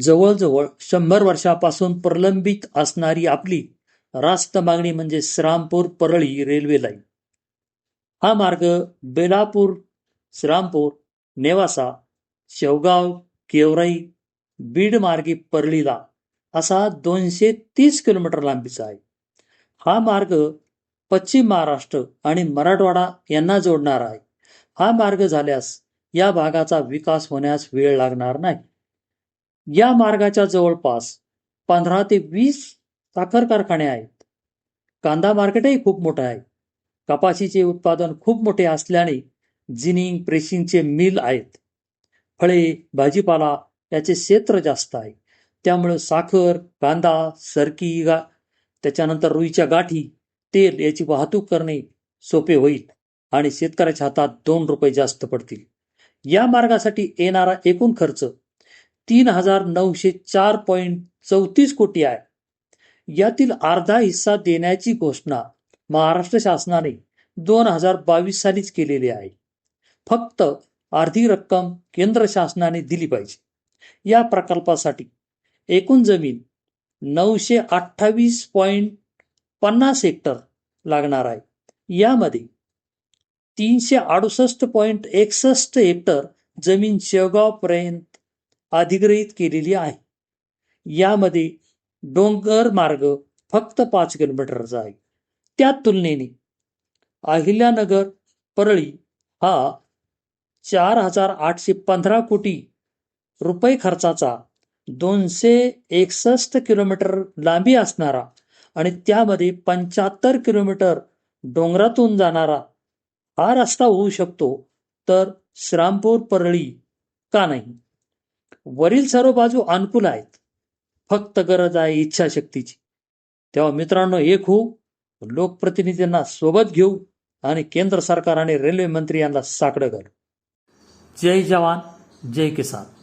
जवळजवळ शंभर वर्षापासून प्रलंबित असणारी आपली रास्त मागणी म्हणजे श्रामपूर परळी रेल्वे लाईन हा मार्ग बेलापूर श्रामपूर नेवासा शेवगाव केवराई बीड मार्गे परळीला असा दोनशे तीस किलोमीटर लांबीचा आहे. हा मार्ग पश्चिम महाराष्ट्र आणि मराठवाडा यांना जोडणारा आहे. हा मार्ग झाल्यास या भागाचा विकास होण्यास वेळ लागणार नाही. या मार्गाच्या जवळपास पंधरा ते वीस साखर कारखाने आहेत. कांदा मार्केटही खूप मोठं आहे. कपाशीचे उत्पादन खूप मोठे असल्याने जिनिंग प्रेसिंगचे मिल आहेत. फळे भाजीपाला याचे क्षेत्र जास्त आहे. त्यामुळे साखर कांदा सरकी गा त्याच्यानंतर रुईच्या गाठी तेल याची वाहतूक करणे सोपे होईल आणि शेतकऱ्याच्या हातात दोन रुपये जास्त पडतील. या मार्गासाठी येणारा एकूण खर्च तीन हजार नऊशे चार पॉईंट चौतीस कोटी आहे. यातील अर्धा हिस्सा देण्याची घोषणा महाराष्ट्र शासनाने दोन हजार बावीस सालीच केलेली आहे. फक्त अर्धी रक्कम केंद्र शासनाने दिली पाहिजे. या प्रकल्पासाठी एकूण जमीन नऊशे अठ्ठावीस पॉईंट पन्नास हेक्टर लागणार आहे. यामध्ये तीनशे अडुसष्ट पॉईंट एकसष्ट हेक्टर जमीन शेवगावपर्यंत अधिग्रहित केलेली आहे. यामध्ये डोंगर मार्ग फक्त पाच किलोमीटरचा आहे. त्या तुलनेने अहिल्यानगर परळी हा चार हजार आठशे पंधरा कोटी रुपये खर्चाचा दोनशे एकसष्ट किलोमीटर लांबी असणारा आणि त्यामध्ये पंच्याहत्तर किलोमीटर डोंगरातून जाणारा हा रस्ता होऊ शकतो तर श्रामपूर परळी का नाही? वरील सर्व बाजू अनुकूल आहेत. फक्त गरज आहे इच्छाशक्तीची. तेव्हा मित्रांनो एक होऊ लोकप्रतिनिधींना सोबत घेऊ आणि केंद्र सरकार आणि रेल्वे मंत्री यांना साकडं घालू. जय जवान जय किसान.